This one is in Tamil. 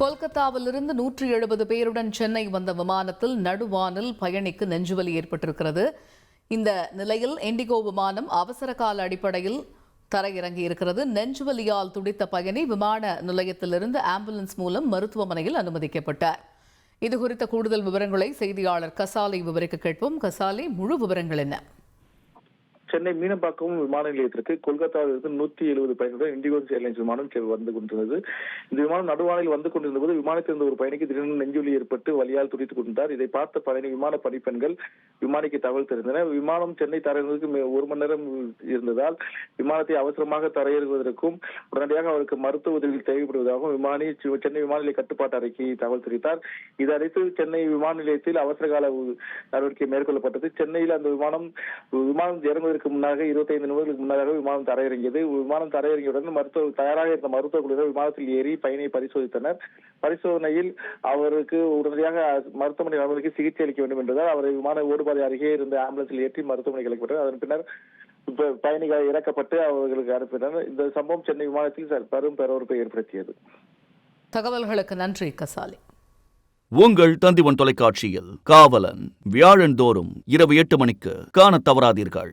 கொல்கத்தாவிலிருந்து நூற்றி எழுபது பேருடன் சென்னை வந்த விமானத்தில் நடுவானில் பயணிக்கு நெஞ்சுவலி ஏற்பட்டிருக்கிறது. இந்த நிலையில் இண்டிகோ விமானம் அவசர கால அடிப்படையில் தரையிறங்கி இருக்கிறது நெஞ்சுவலியால் துடித்த பயணி விமான நிலையத்திலிருந்து ஆம்புலன்ஸ் மூலம் மருத்துவமனையில் அனுமதிக்கப்பட்டார். இது குறித்த கூடுதல் விவரங்களை செய்தியாளர் கசாலை விவரிக்க கேட்போம். கசாலை முழு விவரங்கள் என்ன? சென்னை மீனம்பாக்கம் விமான நிலையத்திற்கு கொல்கத்தாவிலிருந்து நூத்தி எழுபது பயணிகளுடன் இண்டிகோ ஏர்லைன்ஸ் விமானம் வந்து கொண்டிருந்தது. இந்த விமானம் நடுவானில் வந்து கொண்டிருந்த போது விமானத்தில் இருந்த ஒரு பயணிக்கு திடீரென நெஞ்சுவலி ஏற்பட்டு வழியால் துடித்துக் கொண்டார். இதை பார்த்த பயணி விமான பணிப்பெண்கள் விமானிக்கு தகவல் தெரிந்தனர். விமானம் சென்னை தரையிறதுக்கு ஒரு மணி நேரம் இருந்ததால் விமானத்தை அவசரமாக தரையிறங்குவதற்கும் உடனடியாக அவருக்கு மருத்துவ உதவி தேவைப்படுவதாகவும் விமானி சென்னை விமான நிலைய கட்டுப்பாட்டு அறைக்கு தகவல் தெரிவித்தார். இதனைத்து சென்னை விமான நிலையத்தில் அவசர கால நடவடிக்கை மேற்கொள்ளப்பட்டது. சென்னையில் அந்த விமானம் விமானம் இறங்குவதற்கு முன்னாக 25 நிமிடங்களுக்கு முன்னதாக விமானம் தரையிறங்கியது. விமானம் தரையிறங்கியவுடன் மருத்துவ தயாராக இருந்த மருத்துவ குழுவினர் விமானத்தில் ஏறி பயணியை பரிசோதித்தனர். பரிசோதனையில் அவருக்கு உடனடியாக மருத்துவமனை அனுமதிக்கு சிகிச்சை அளிக்க வேண்டும் என்றதால் அவரை விமான ஓடுபாதை அருகே இருந்த ஆம்புலன்ஸில் ஏற்றி மருத்துவமனைக்கு அழைக்கப்பட்டார் அதன் பின்னர் பயணிகள் இறக்கப்பட்டு அவர்களுக்கு அனுப்பினர் இந்த சம்பவம் சென்னை விமானத்தில் பெரும் பரபரப்பை ஏற்படுத்தியது. தகவல்களுக்கு நன்றி கசாலை. உங்கள் தந்திவன் தொலைக்காட்சியில் காவலன் வியாழந்தோறும் இரவு எட்டு மணிக்கு காணத் தவறாதீர்கள்.